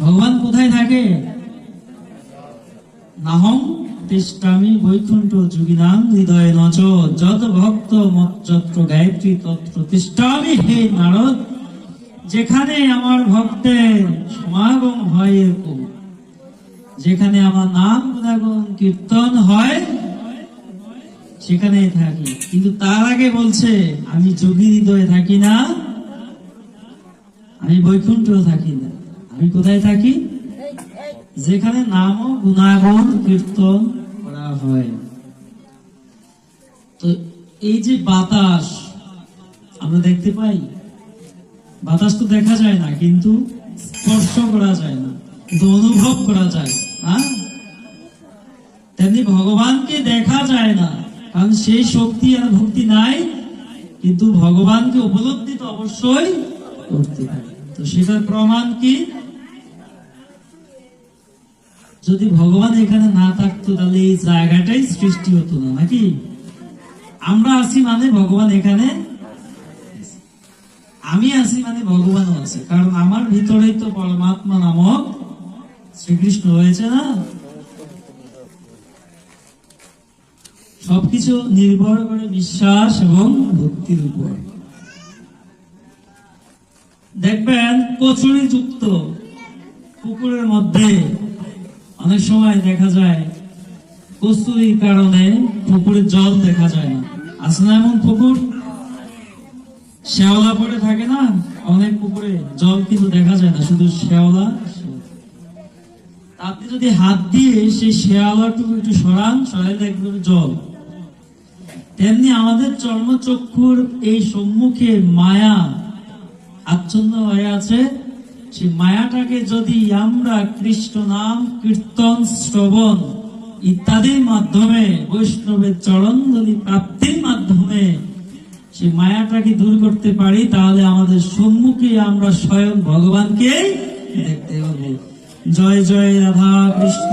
ভগবান কোথায় থাকে? নাহং তিষ্টামি বৈকুণ্ঠ যোগিনাম হৃদয়ে নচ, যত ভক্ত মচ্চত্র গায়ত্রী তত্র তিষ্টামি, হে নারদ, যেখানে আমার ভক্তের সমাগম হয় এরকম। যেখানে আমার নাম গুণাগুণ কীর্তন হয়, সেখানেই থাকি। কিন্তু তার আগে বলছে, আমি যোগী হৃদয়ে থাকি না, আমি বৈকুণ্ঠ থাকি না। আমি কোথায় থাকি? যেখানে নাম ও গুণাগুণ কীর্তন করা হয়। তো এই যে বাতাস, আমরা দেখতে পাই, বাতাস তো দেখা যায় না, কিন্তু স্পর্শ করা যায় না অনুভব করা যায় হ্যাঁ তেমনি ভগবানকে দেখা যায় না, কারণ সেই শক্তি আর ভক্তি নাই, কিন্তু ভগবানকে উপলব্ধি তো অবশ্যই করতে হবে তো সেটার প্রমাণ কি? যদি ভগবান এখানে না থাকতো, তাহলে এই জায়গাটাই সৃষ্টি হতো না, নাকি? আমরা আছি মানে ভগবান এখানে আমি আছি মানে ভগবানও আছে, কারণ আমার ভিতরেই তো পরমাত্মা নামক শ্রীকৃষ্ণ রয়েছে না? সবকিছু নির্ভর করে বিশ্বাস এবং ভক্তির উপর। দেখবেন কচুরি যুক্ত পুকুরের মধ্যে অনেক সময় দেখা যায়, কস্তুরির কারণে পুকুরের জল দেখা যায় না। আছে না এমন পুকুর? শ্যাওলা পড়ে থাকে না? অনেক পুকুরে জল কিন্তু দেখা যায় না, শুধু শ্যাওলা। আপনি যদি হাত দিয়ে সেই শেয়ালাটুকু একটু সরান সরাই দেখবেন জল। তেমনি আমাদের চর্মচক্ষুর এই সম্মুখে মায়া আচ্ছন্ন হয়ে আছে। সেই মায়াটাকে যদি আমরা কৃষ্ণ নাম, কীর্তন, শ্রবণ ইত্যাদির মাধ্যমে, বৈষ্ণবের চরণধলি প্রাপ্তির মাধ্যমে সে মায়াটাকে দূর করতে পারি, তাহলে আমাদের সম্মুখে আমরা স্বয়ং ভগবানকে দেখতে পাবো। জয় জয় রাধা কৃষ্ণ।